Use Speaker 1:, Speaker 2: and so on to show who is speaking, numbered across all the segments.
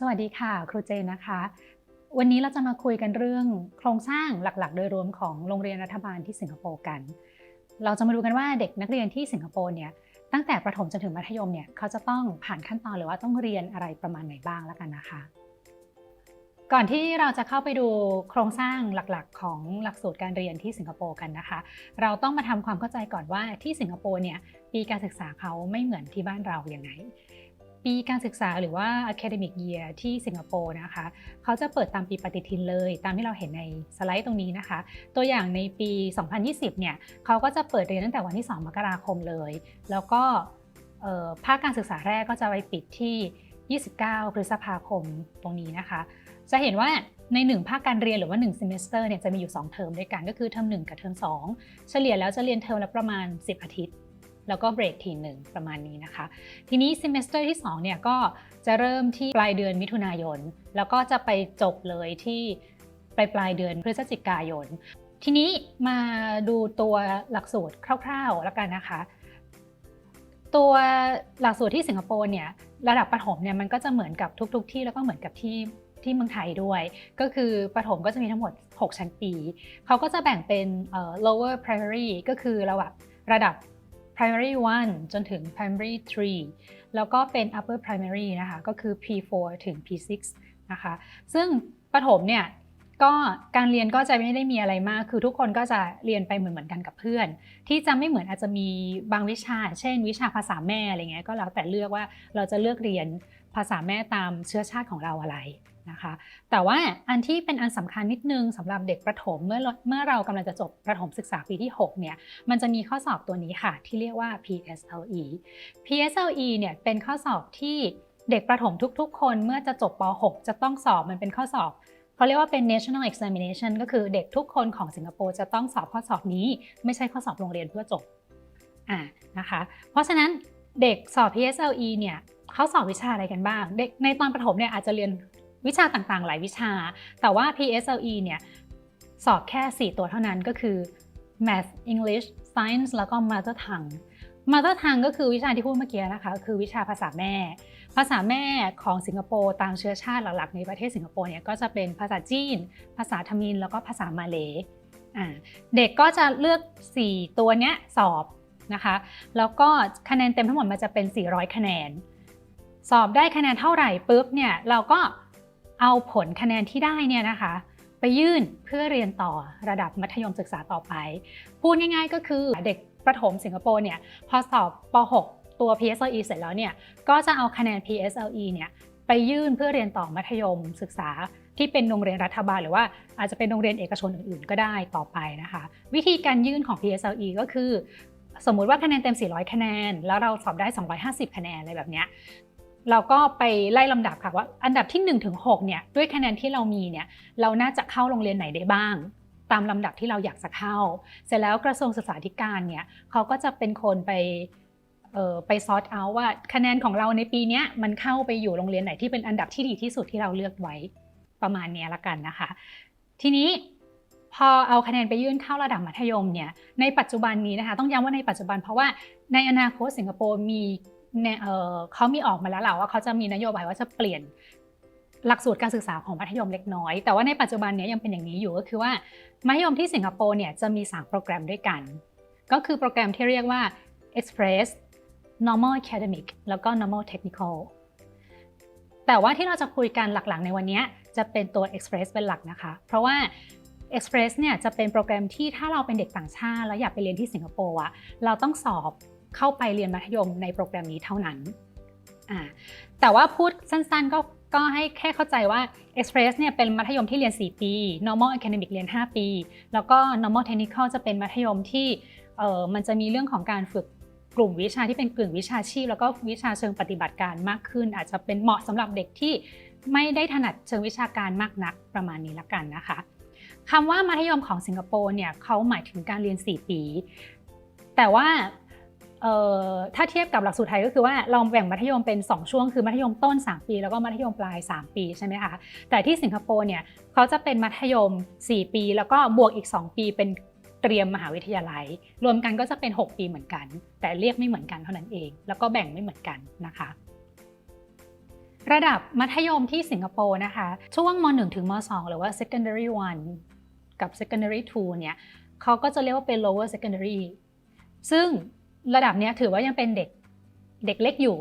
Speaker 1: สวัสดีค่ะ ครูเจนนะคะ วันนี้เราจะมาคุยกันเรื่องโครงสร้างหลักๆ โดยรวมของโรงเรียนรัฐบาลที่สิงคโปร์กัน เราจะมาดูกันว่าเด็กนักเรียนที่สิงคโปร์เนี่ยตั้งแต่ประถมจนถึงมัธยมเนี่ยเขาจะต้องผ่านขั้นตอนหรือว่าต้องเรียนอะไรประมาณไหนบ้างแล้วกันนะคะ ก่อนที่เราจะเข้าไปดูโครงสร้างหลักๆ ของหลักสูตรการเรียนที่สิงคโปร์กันนะคะ เราต้องมาทำความเข้าใจก่อนว่าที่สิงคโปร์เนี่ยปีการศึกษาเขาไม่เหมือนที่บ้านเราอย่างไง ปีการศึกษาหรือว่า academic year ที่สิงคโปร์นะคะ เขาจะเปิดตามปีปฏิทินเลย ตามที่เราเห็นในสไลด์ตรงนี้นะคะ ตัวอย่างในปี 2020 เนี่ย เขาก็จะเปิดเรียนตั้งแต่วันที่ 2 มกราคมเลย แล้วก็ภาคการศึกษาแรกก็จะไปปิดที่ 29 พฤษภาคมตรงนี้นะคะ จะเห็นว่าใน 1 ภาคการเรียนหรือว่า 1 semester เนี่ยจะมีอยู่ 2 เทอมด้วยกัน ก็คือเทอม1 กับเทอม2 เฉลี่ยแล้วจะเรียนเทอมละประมาณ 10 อาทิตย์ แล้วก็เบรกทีหนึ่งประมาณนี้นะคะ ทีนี้ semester ที่2เนี่ยก็จะเริ่มที่ปลายเดือนมิถุนายน แล้วก็จะไปจบเลยที่ปลายปลายเดือนพฤศจิกายน ทีนี้มาดูตัวหลักสูตรคร่าวๆแล้วกันนะคะ ตัวหลักสูตรที่สิงคโปร์เนี่ยระดับประถมเนี่ยมันก็จะเหมือนกับทุกๆที่แล้วก็เหมือนกับที่ที่เมืองไทยด้วย ก็คือประถมก็จะมีทั้งหมด 6 ชั้นปี เขาก็จะแบ่งเป็น lower primary ก็คือระดับระดับ primary 1 จนถึง primary 3 แล้วก็เป็น upper primary นะคะก็คือ P4 ถึง P6 นะคะซึ่งประถมเนี่ยก็การเรียนก็จะไม่ได้มีอะไรมาก คือทุกคนก็จะเรียนไปเหมือนเหมือนกันกับเพื่อน ที่จะไม่เหมือนอาจจะมีบางวิชา เช่น วิชาภาษาแม่อะไรเงี้ยก็แล้วแต่เลือกว่าเราจะเลือกเรียนภาษาแม่ตามเชื้อชาติของเราอะไร นะคะ แต่ว่าอันที่เป็นอันสำคัญนิดนึงสำหรับเด็กประถมเมื่อเมื่อเรากำลังจะจบประถมศึกษาปีที่ 6 เนี่ย มันจะมีข้อสอบตัวนี้ค่ะ ที่เรียกว่า PSLE PSLE เนี่ยเป็นข้อสอบที่เด็กประถมทุก ๆ คนเมื่อจะจบป .6 จะต้องสอบมันเป็นข้อสอบเขาเรียกว่าเป็น national examination ก็คือเด็กทุกคนของสิงคโปร์จะต้องสอบข้อสอบนี้ ไม่ใช่ข้อสอบโรงเรียนเพื่อจบอ่านะคะ เพราะฉะนั้นเด็กสอบ PSLE เนี่ยเขาสอบวิชาอะไรกันบ้าง เด็กในตอนประถมเนี่ยอาจจะเรียน วิชาต่างๆ หลายวิชา แต่ว่า PSLE เนี่ยสอบแค่ 4 ตัวเท่านั้นก็คือ Math English Science แล้วก็ Mother Tongue Mother Tongue ก็คือวิชาที่พูดเมื่อกี้นะคะคือวิชาภาษาแม่ ภาษาแม่ของสิงคโปร์ตามเชื้อชาติหลักๆ ในประเทศสิงคโปร์เนี่ยก็จะเป็นภาษาจีน ภาษาทมิฬแล้วก็ภาษามาเลยเด็กก็จะเลือก 4 ตัวเนี้ยสอบนะคะแล้วก็คะแนนเต็มทั้งหมดมันจะเป็น 400 คะแนน สอบได้คะแนนเท่าไหร่ปุ๊บเนี่ยเราก็ เอาผลคะแนนที่ได้เนี่ยนะคะไปยื่นเพื่อเรียนต่อระดับมัธยมศึกษาต่อไป พูดง่ายๆก็คือเด็กประถมสิงคโปร์เนี่ยพอสอบป .6 ตัว PSLE เสร็จแล้วเนี่ยก็จะเอาคะแนน PSLE เนี่ยไปยื่นเพื่อเรียนต่อมัธยมศึกษาที่เป็นโรงเรียนรัฐบาล หรือว่าอาจจะเป็นโรงเรียนเอกชนอื่นๆ ก็ได้ต่อไปนะคะ วิธีการยื่นของ PSLE ก็คือ สมมุติว่าคะแนนเต็ม 400 คะแนน แล้วเราสอบได้ 250 คะแนนอะไรแบบเนี้ย เราก็ไปไล่ลำดับค่ะว่าอันดับที่1ถึง6เนี่ยด้วยคะแนนที่เรามีเนี่ยเราน่าจะเข้าโรงเรียนไหนได้บ้าง ตามลำดับที่เราอยากจะเข้า เสร็จแล้วกระทรวงศึกษาธิการเนี่ยเขาก็จะเป็นคนไปไปซอร์ตเอาว่าคะแนนของเราในปีนี้มันเข้าไปอยู่โรงเรียนไหนที่เป็นอันดับที่ดีที่สุดที่เราเลือกไว้ประมาณนี้ละกันนะคะ ทีนี้พอเอาคะแนนไปยื่นเข้าระดับมัธยมเนี่ยในปัจจุบันนี้นะคะ ต้องย้ำว่าในปัจจุบันเพราะว่าในอนาคตสิงคโปร์มี เนี่ยเออเขามีออกมาแล้วแหละว่าเขาจะมีนโยบายว่าจะเปลี่ยนหลักสูตรการศึกษาของมัธยมเล็กน้อย แต่ว่าในปัจจุบันนี้ยยังเป็นอย่างนี้อยู่ก็คือว่ามัธยมที่สิงคโปร์เนี่ยจะมี 3 โปรแกรมด้วยกัน ก็คือโปรแกรมที่เรียกว่า Express Normal Academic แล้วก็ Normal Technical แต่ว่าที่เราจะคุยกันหลักๆ ในวันนี้จะเป็นตัว Express เป็นหลักนะคะ เพราะว่า Express เนี่ยจะเป็นโปรแกรมที่ถ้าเราเป็นเด็กต่างชาติ แล้วอยากไปเรียนที่สิงคโปร์อะเราต้องสอบ เข้าไปเรียนมัธยมในโปรแกรมนี้เท่านั้น แต่ว่าพูดสั้นๆก็ก็ให้แค่เข้าใจว่า Express เนี่ยเป็นมัธยมที่เรียน 4 ปี Normal Academic เรียน 5 ปี แล้วก็ Normal Technical จะเป็นมัธยมที่เออมันจะมีเรื่องของการฝึกกลุ่มวิชาที่เป็นกึ่งวิชาชีพ แล้วก็วิชาเชิงปฏิบัติการมากขึ้น อาจจะเป็นเหมาะสำหรับเด็กที่ไม่ได้ถนัดเชิงวิชาการมากนักประมาณนี้ละกันนะคะคำว่ามัธยมของสิงคโปร์เนี่ยเขาหมายถึงการเรียน 4 ปี แต่ว่า ถ้าเทียบกับหลักสูตรไทยก็คือว่าเราแบ่งมัธยมเป็น 2 ช่วง คือมัธยมต้น 3 ปี แล้วก็มัธยมปลาย 3 ปีใช่ไหมคะ แต่ที่สิงคโปร์เนี่ยเขาจะเป็นมัธยม 4 ปี แล้วก็บวกอีก 2 ปีเป็นเตรียมมหาวิทยาลัย รวมกันก็จะเป็น 6 ปีเหมือนกัน แต่เรียกไม่เหมือนกันเท่านั้นเอง แล้วก็แบ่งไม่เหมือนกันนะคะระดับมัธยมที่สิงคโปร์นะคะ ช่วงม .1 ถึงม .2 หรือว่า secondary 1 กับ secondary 2 เนี่ยเขาก็จะเรียกว่าเป็น lower secondary ซึ่ง ระดับนี้ถือว่ายังเป็นเด็กเด็กเล็กอยู่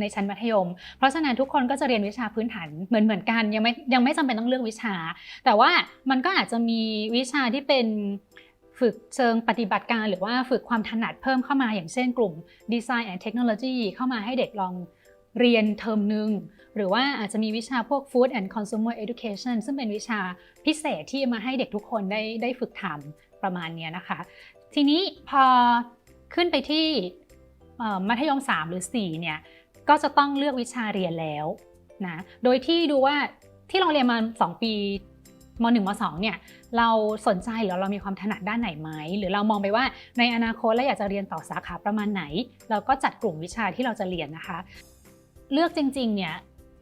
Speaker 1: ในชั้นมัธยม เพราะฉะนั้นทุกคนก็จะเรียนวิชาพื้นฐานเหมือนเหมือนกันยังไม่ยังไม่จำเป็นต้องเลือกวิชา แต่ว่ามันก็อาจจะมีวิชาที่เป็นฝึกเชิงปฏิบัติการ หรือว่าฝึกความถนัดเพิ่มเข้ามาอย่างเช่นกลุ่ม Design and Technology เข้ามาให้เด็กลองเรียนเทอมหนึ่งหรือว่าอาจจะมีวิชาพวก Food and Consumer Education ซึ่งเป็นวิชาพิเศษที่มาให้เด็กทุกคนได้ได้ฝึกทำประมาณนี้นะคะ ทีนี้พอ ขึ้นไปที่มัธยม 3 หรือ 4 เนี่ย ก็จะต้องเลือกวิชาเรียนแล้วนะ โดยที่ดูว่าที่เราเรียนมา 2 ปีม .1 ม .2 เนี่ย เราสนใจหรือเรามีความถนัดด้านไหนไหม หรือเรามองไปว่าในอนาคตเราอยากจะเรียนต่อสาขาประมาณไหน เราก็จัดกลุ่มวิชาที่เราจะเรียนนะคะ เลือกจริงๆ เนี่ย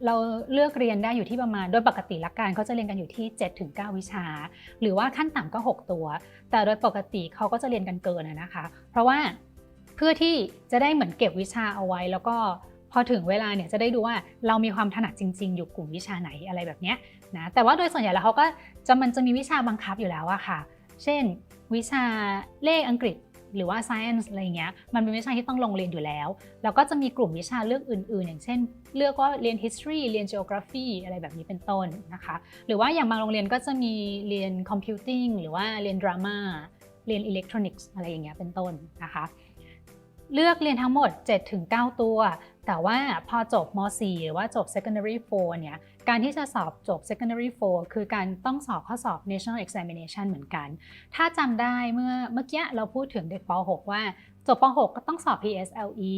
Speaker 1: เราเลือกเรียนได้อยู่ที่ประมาณ โดยปกติหลักการเขาจะเรียนกันอยู่ที่ 7-9 วิชา หรือว่าขั้นต่ำก็ 6 ตัว แต่โดยปกติเขาก็จะเรียนกันเกินนะคะ เพราะว่าเพื่อที่จะได้เหมือนเก็บวิชาเอาไว้แล้วก็พอถึงเวลาเนี่ยจะได้ดูว่าเรามีความถนัดจริง ๆ อยู่กลุ่มวิชาไหนอะไรแบบเนี้ยนะแต่ว่าโดยส่วนใหญ่แล้วเขาก็จะมันจะมีวิชาบังคับอยู่แล้วอะค่ะ เช่น วิชาเลขอังกฤษ หรือว่า science อะไรเงี้ยมันเป็นวิชาที่ต้องลงเรียนอยู่แล้ว แล้วก็จะมีกลุ่มวิชาเลือกอื่น ๆ อย่างเช่น เลือกว่าเรียน history เรียน geography อะไรแบบนี้เป็นต้นนะคะหรือว่าอย่างบางโรงเรียนก็จะมีเรียน computing หรือว่าเรียน drama เรียน electronics อะไรอย่างเงี้ยเป็นต้นนะคะเลือกเรียนทั้งหมด 7-9 ตัว แต่ว่าพอจบม .4 หรือว่าจบ secondary 4เนี่ย การที่จะสอบจบ secondary 4คือการต้องสอบข้อสอบ national examination เหมือนกัน ถ้าจำได้เมื่อเมื่อกี้เราพูดถึงเด็กป .6 ว่าจบป .6 ก็ต้องสอบ PSLE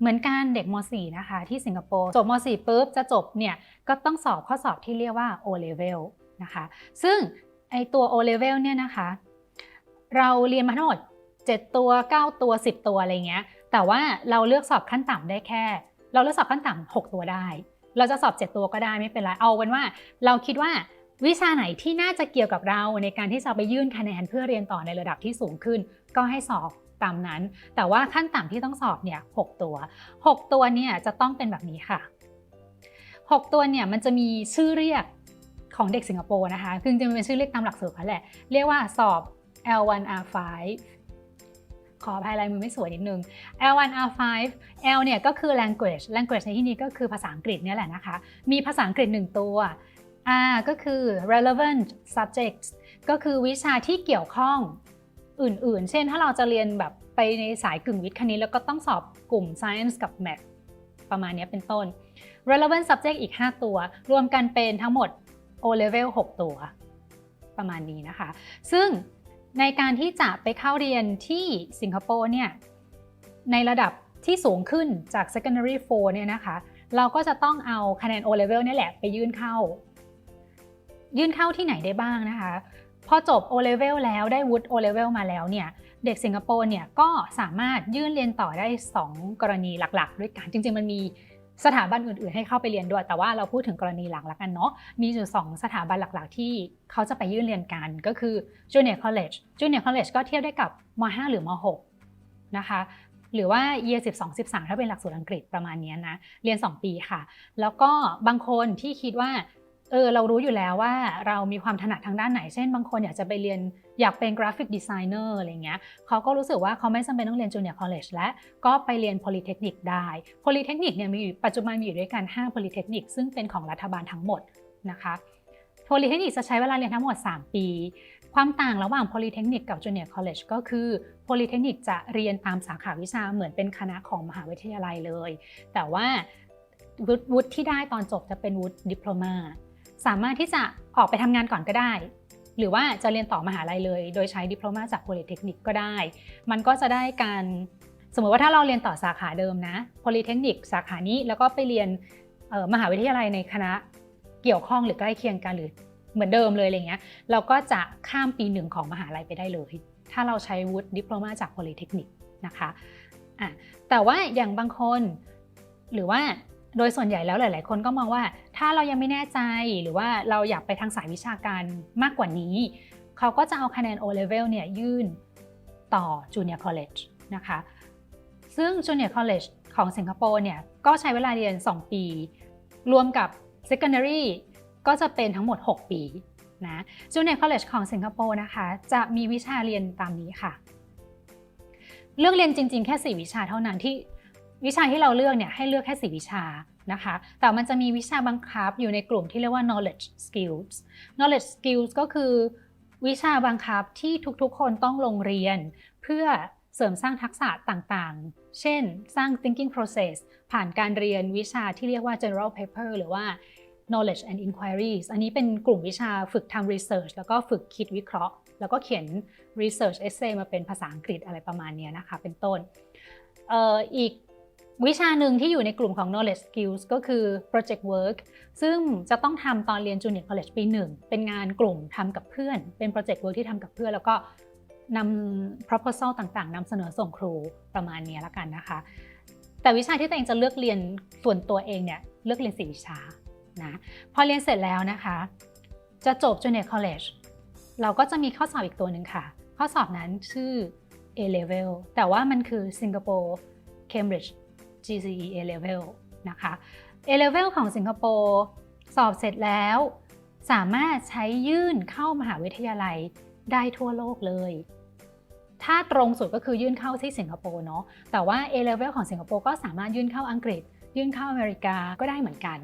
Speaker 1: เหมือนกันเด็กม .4 นะคะ ที่สิงคโปร์จบม .4 ปุ๊บจะจบเนี่ยก็ต้องสอบข้อสอบที่เรียกว่า O level นะคะ ซึ่งไอตัว O level เนี่ยนะคะ เราเรียนมาทั้งหมด7ตัว 9 ตัว 10 ตัวอะไรเงี้ยแต่ว่าเราเลือกสอบขั้นต่ำได้แค่ เราเลือกสอบขั้นต่ำ6ตัวได้ เราจะสอบ7ตัวก็ได้ไม่เป็นไรเอาเป็นว่า เราคิดว่าวิชาไหนที่น่าจะเกี่ยวกับเราในการที่จะไปยื่นคะแนนเพื่อเรียนต่อในระดับที่สูงขึ้น ก็ให้สอบตามนั้น แต่ว่าขั้นต่ำที่ต้องสอบเนี่ย6ตัว 6 ตัวเนี่ยจะต้องเป็นแบบนี้ค่ะ 6 ตัวเนี่ยมันจะมีชื่อเรียกของเด็กสิงคโปร์นะคะ คือจริงๆมันเป็นชื่อเรียกตามหลักสูตรเขาแหละ เรียกว่าสอบ L1R5 ขออภัยลายมือไม่สวยนิดนึง L1R5 L เนี่ยก็คือ language language ในที่นี้ก็คือภาษาอังกฤษเนี่ยแหละนะคะ มีภาษาอังกฤษ 1 ตัว R ก็คือ relevant subjects ก็คือวิชาที่เกี่ยวข้องอื่นๆ เช่นถ้าเราจะเรียนแบบไปในสายกึ่งวิทย์คณิตแล้วก็ต้องสอบกลุ่ม science กับ math ประมาณนี้เป็นต้น relevant subject อีก 5 ตัว รวมกันเป็นทั้งหมด O level 6 ตัว ประมาณนี้นะคะ ซึ่ง ในการที่จะไปเข้าเรียนที่สิงคโปร์เนี่ยในระดับที่สูงขึ้นจาก secondary 4เนี่ยนะคะ เราก็จะต้องเอาคะแนน O level นี่แหละไปยื่นเข้า ยื่นเข้าที่ไหนได้บ้างนะคะ พอจบ O level แล้วได้วุฒิ O level มาแล้วเนี่ย เด็กสิงคโปร์เนี่ยก็สามารถยื่นเรียนต่อได้ 2 กรณีหลักๆ ด้วยกัน จริงๆมันมี สถาบันอื่นๆ ให้เข้าไปเรียนด้วย แต่ว่าเราพูดถึงกรณีหลักละกันเนาะมีอยู่2สถาบันหลักๆ ที่เขาจะไปยื่นเรียนกันก็คือ Junior College Junior College ก็เทียบได้กับม .5 หรือม .6 นะคะหรือว่า Year 12 13 ถ้าเป็นหลักสูตรอังกฤษประมาณนี้นะ เรียน 2 ปีค่ะ แล้วก็บางคนที่คิดว่า เออเรารู้อยู่แล้วว่าเรามีความถนัดทางด้านไหน เช่นบางคนอยากจะไปเรียนอยากเป็นกราฟิกดีไซเนอร์อะไรเงี้ยเขาก็รู้สึกว่าเขาไม่จำเป็นต้องเรียน Junior College และก็ไปเรียน Polytechnic ได้ Polytechnic เนี่ยมีปัจจุบันมีอยู่ด้วยกัน5 Polytechnic ซึ่งเป็นของรัฐบาลทั้งหมดนะคะ Polytechnic จะใช้เวลาเรียนทั้งหมด 3 ปี ความต่างระหว่าง Polytechnic กับ Junior College ก็คือ Polytechnic จะเรียนตามสาขาวิชาเหมือนเป็นคณะของมหาวิทยาลัยเลย แต่ว่าวุฒิที่ได้ตอนจบจะเป็นวุฒิดิปโลมา สามารถที่จะออกไปทำงานก่อนก็ได้ หรือว่าจะเรียนต่อมหาลัยเลย โดยใช้ดิปโลมาจาก Polytechnic ก็ได้ มันก็จะได้การสมมติว่าถ้าเราเรียนต่อสาขาเดิมนะ Polytechnic สาขานี้แล้วก็ไปเรียนมหาวิทยาลัยในคณะเกี่ยวข้องหรือใกล้เคียงกันหรือเหมือนเดิมเลยอะไรเงี้ยเราก็จะข้ามปีหนึ่งของมหาลัยไปได้เลย ถ้าเราใช้วุฒิดิปโลมาจาก Polytechnic นะคะะแต่ว่าอย่างบางคนหรือว่าโดยส่วนใหญ่แล้วหลาย ๆ คนก็มองว่า ถ้าเรายังไม่แน่ใจหรือว่าเราอยากไปทางสายวิชาการมากกว่านี้ เขาก็จะเอาคะแนน O level เนี่ยยื่นต่อ Junior College นะคะ ซึ่ง Junior College ของสิงคโปร์เนี่ยก็ใช้เวลาเรียน 2 ปี รวมกับ secondary ก็จะเป็นทั้งหมด 6 ปีนะ Junior College ของสิงคโปร์นะคะ จะมีวิชาเรียนตามนี้ค่ะ เลือกเรียนจริง ๆ แค่ 4 วิชาเท่านั้นที่วิชาที่เราเลือกเนี่ยให้เลือกแค่ 4 วิชา นะคะ แต่มันจะมีวิชาบังคับอยู่ในกลุ่มที่เรียกว่า knowledge skills knowledge skills ก็คือวิชาบังคับที่ทุกๆ คนต้องลงเรียน เพื่อเสริมสร้างทักษะต่างๆ เช่น สร้าง thinking process ผ่านการเรียนวิชาที่เรียกว่า general paper หรือว่า knowledge and inquiries อันนี้เป็นกลุ่มวิชาฝึกทำ research แล้วก็ฝึกคิดวิเคราะห์ แล้วก็เขียน research essay มาเป็นภาษาอังกฤษอะไรประมาณนี้นะคะ เป็นต้นอออีก วิชาหนึ่งที่อยู่ในกลุ่มของ knowledge skills ก็คือ project work ซึ่งจะต้องทำตอนเรียน junior college ปีหนึ่งเป็นงานกลุ่มทำกับเพื่อน เป็น project work ที่ทำกับเพื่อน แล้วก็นำ proposal ต่างๆนำเสนอส่งครูประมาณนี้ล้วกันนะคะ แต่วิชาที่ตัวเองจะเลือกเรียนส่วนตัวเองเนี่ยเลือกเรียนสี่วิชานะพอเรียนเสร็จแล้วนะคะ จะจบ junior college เราก็จะมีข้อสอบอีกตัวหนึ่งค่ะ ข้อสอบนั้นชื่อ A level แต่ว่ามันคือ Singapore Cambridge GCE A level นะคะ A level ของสิงคโปร์สอบเสร็จแล้ว สามารถใช้ยื่นเข้ามหาวิทยาลัยได้ทั่วโลกเลย ถ้าตรงสุดก็คือยื่นเข้าที่สิงคโปร์เนาะ แต่ว่า A level ของสิงคโปร์ก็สามารถยื่นเข้าอังกฤษ ยื่นเข้าอเมริกาก็ได้เหมือนกัน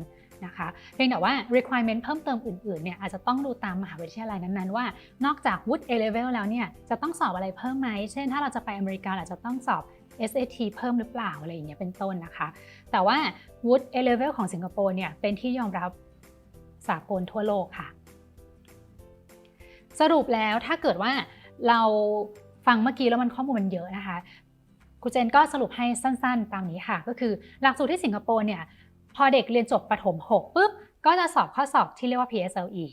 Speaker 1: นะคะ เพียงแต่ว่า requirement เพิ่มเติมอื่นๆ เนี่ยอาจจะต้องดูตามมหาวิทยาลัยนั้นๆ ว่า นอกจากวุฒิ A level แล้วเนี่ยจะต้องสอบอะไรเพิ่มไหม เช่นถ้าเราจะไปอเมริกาอาจจะต้องสอบ SAT เพิ่มหรือเปล่าอะไรอย่างเงี้ยเป็นต้นนะคะ แต่ว่าวุฒิ A level ของสิงคโปร์เนี่ยเป็นที่ยอมรับสากลทั่วโลกค่ะ สรุปแล้วถ้าเกิดว่าเราฟังเมื่อกี้แล้วมันข้อมูลมันเยอะนะคะครูเจนก็สรุปให้สั้นๆ ตามนี้ค่ะ ก็คือหลักสูตรที่สิงคโปร์เนี่ยพอเด็กเรียนจบประถม 6ปุ๊บก็จะสอบข้อสอบที่เรียกว่า PSLE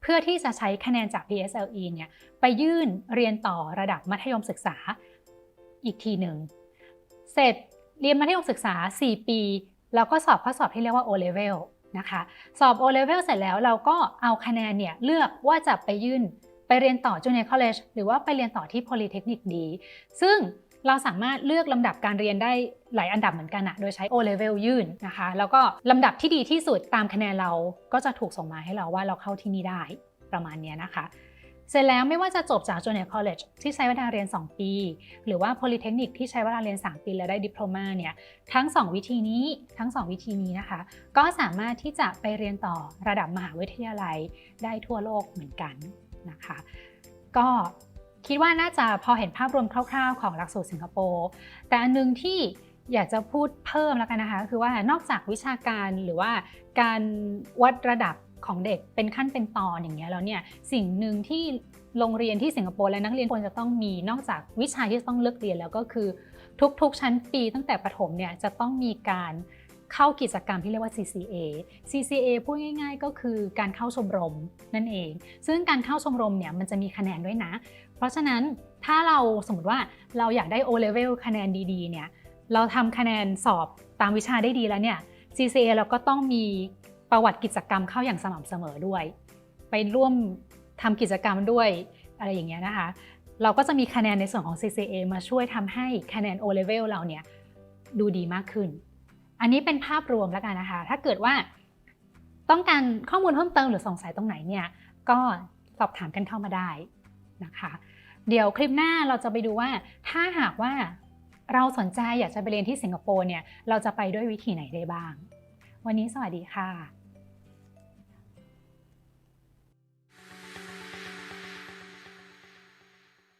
Speaker 1: เพื่อที่จะใช้คะแนนจาก PSLE เนี่ยไปยื่นเรียนต่อระดับมัธยมศึกษาอีกทีหนึ่ง เสร็จเรียนมัธยมศึกษา 4 ปี แล้วก็สอบข้อสอบที่เรียกว่า O level นะคะ สอบ O level เสร็จแล้วเราก็เอาคะแนนเนี่ยเลือกว่าจะไปยื่นไปเรียนต่อ Junior College หรือว่าไปเรียนต่อที่ Polytechnic ดี ซึ่งเราสามารถเลือกลำดับการเรียนได้หลายอันดับเหมือนกันอะโดยใช้ O level ยื่นนะคะ แล้วก็ลำดับที่ดีที่สุดตามคะแนนเราก็จะถูกส่งมาให้เราว่าเราเข้าที่นี่ได้ประมาณนี้นะคะ เสร็จแล้วไม่ว่าจะจบจาก Junior College ที่ใช้เวลาเรียน 2 ปี หรือว่า Polytechnic ที่ใช้เวลาเรียน 3 ปีและได้ดิปโลมาเนี่ยทั้ง 2 วิธีนี้ทั้ง 2 วิธีนี้นะคะ ก็สามารถที่จะไปเรียนต่อระดับมหาวิทยาลัยได้ทั่วโลกเหมือนกันนะคะ ก็คิดว่าน่าจะพอเห็นภาพรวมคร่าว ๆ ของหลักสูตรสิงคโปร์แต่อันนึงที่อยากจะพูดเพิ่มแล้วกันนะคะ คือว่านอกจากวิชาการหรือว่าการวัดระดับ ของเด็กเป็นขั้นเป็นตอนอย่างเงี้ยแล้วเนี่ยสิ่งหนึ่งที่โรงเรียนที่สิงคโปร์และนักเรียนควรจะต้องมีนอกจากวิชาที่ต้องเลือกเรียนแล้วก็คือ ทุกๆชั้นปีตั้งแต่ประถมเนี่ยจะต้องมีการเข้ากิจกรรมที่เรียกว่า CCA CCA พูดง่าย ๆ ก็คือการเข้าชมรมนั่นเอง ซึ่งการเข้าชมรมเนี่ยมันจะมีคะแนนด้วยนะ เพราะฉะนั้นถ้าเราสมมติว่าเราอยากได้ O level คะแนนดีๆเนี่ยเราทำคะแนนสอบตามวิชาได้ดีแล้วเนี่ย CCA เราก็ต้องมี ประวัติกิจกรรมเข้าอย่างสม่ำเสมอด้วย ไปร่วมทำกิจกรรมด้วยอะไรอย่างเงี้ยนะคะ เราก็จะมีคะแนนในส่วนของ CCA มาช่วยทำให้คะแนน O level เราเนี่ยดูดีมากขึ้น อันนี้เป็นภาพรวมแล้วกันนะคะ ถ้าเกิดว่าต้องการข้อมูลเพิ่มเติมหรือสงสัยตรงไหนเนี่ยก็สอบถามกันเข้ามาได้นะคะ เดี๋ยวคลิปหน้าเราจะไปดูว่าถ้าหากว่าเราสนใจอยากจะไปเรียนที่สิงคโปร์เนี่ยเราจะไปด้วยวิธีไหนได้บ้าง วันนี้สวัสดีค่ะ